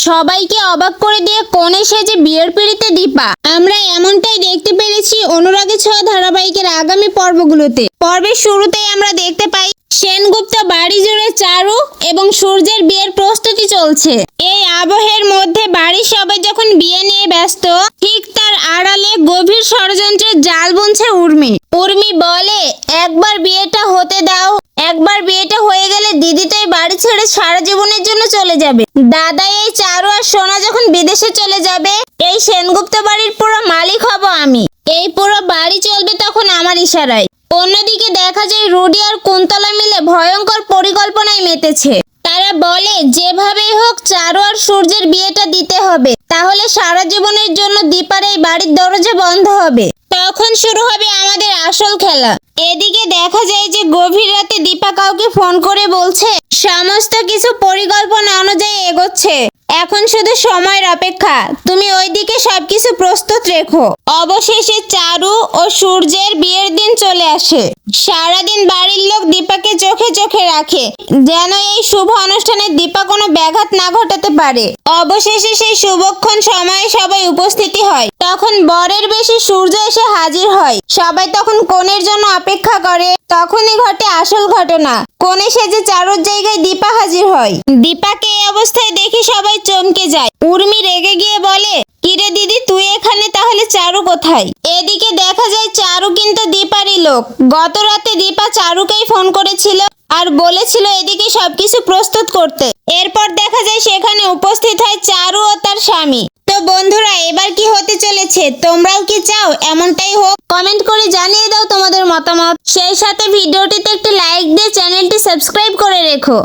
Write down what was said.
সবাইকে অবাক করে দিয়ে কোণে সেজে বিয়ের পিড়িতে দীপা। আমরা এমনটাই দেখতে পেরেছি অনুরাগের ছোঁয়া ধারাবাহিকের আগামী পর্বগুলোতে। পর্বের শুরুতেই আমরা দেখতে পাই সেনগুপ্ত বাড়ি জুড়ে চারু এবং সূর্যের বিয়ের প্রস্তুতি চলছে। এই আবহের মধ্যে বাড়ির সবাই যখন বিয়ে নিয়ে ব্যস্ত, ঠিক তার আড়ালে গভীর ষড়যন্ত্রের জাল বুনছে উর্মি। উর্মি বলে, একবার বিয়েটা হতে দাও, একবার বিয়েটা দিদি তো এই বাড়ি ছেড়ে সারা জীবনের জন্য চলে যাবে। দাদা এই চারু আর সোনা যখন বিদেশে চলে যাবে, এই সেনগুপ্ত বাড়ির পুরো মালিক হব আমি। এই পুরো বাড়ি চলবে তখন আমার ইশারায়। অন্যদিকে দেখা যায় রুডি আর কুন্তলা মিলে ভয়ঙ্কর পরিকল্পনায় মেতেছে। তারা বলে, যেভাবেই হোক চারু আর সূর্যের বিয়েটা দিতে হবে। তাহলে সারা জীবনের জন্য দীপার এই বাড়ির দরজা বন্ধ হবে। তখন শুরু হবে আমাদের আসল খেলা। এদিকে দেখা যায় যে গভীর রাতে দীপা কাউকে ফোন করে বলছে, সমস্ত কিছু পরিকল্পনা অনুযায়ী এগোচ্ছে। এখন শুধু সময়ের অপেক্ষা। তুমি ওইদিকে সবকিছু প্রস্তুত রেখো। অবশেষে চারু ও সূর্যের বিয়ের দিন চলে আসে। সারাদিন বাড়ির লোক দীপাকে চোখে চোখে রাখে, যেন এই শুভ অনুষ্ঠানে দীপা কোনো ব্যাঘাত না ঘটাতে পারে। অবশেষে সেই শুভক্ষণ সময়ে সবাই উপস্থিতি হয়। তখন বরের বেশি সূর্য এসে হাজির হয়। সবাই তখন কোণের জন্য অপেক্ষা করে। তখনই ঘটে আসল ঘটনা। কোণে সেজে চারুর জায়গায় দীপা হাজির হয়। দীপাকে এই অবস্থায় দেখে সবাই চমকে যায়। উর্মি রেগে গিয়ে বলে, কিরে দিদি, তুই এখানে? তাহলে চারু কোথায়? এদিকে দেখা যায় চারু কিন্তু দীপারই লোক। গত রাতে দীপা চারুকেই ফোন করেছিল আর বলেছিল এদিকে সবকিছু প্রস্তুত করতে। এরপর দেখা যায় সেখানে উপস্থিত হয় চারু ও তার স্বামী। তো বন্ধুরা, এবার কি হতে চলেছে? তোমরাও কি চাও? এমনটাই হোক। কমেন্ট করে জানিয়ে দাও তোমাদের মতামত। সেই সাথে ভিডিওটিতে একটি লাইক দিয়ে চ্যানেলটি সাবস্ক্রাইব করে রেখো।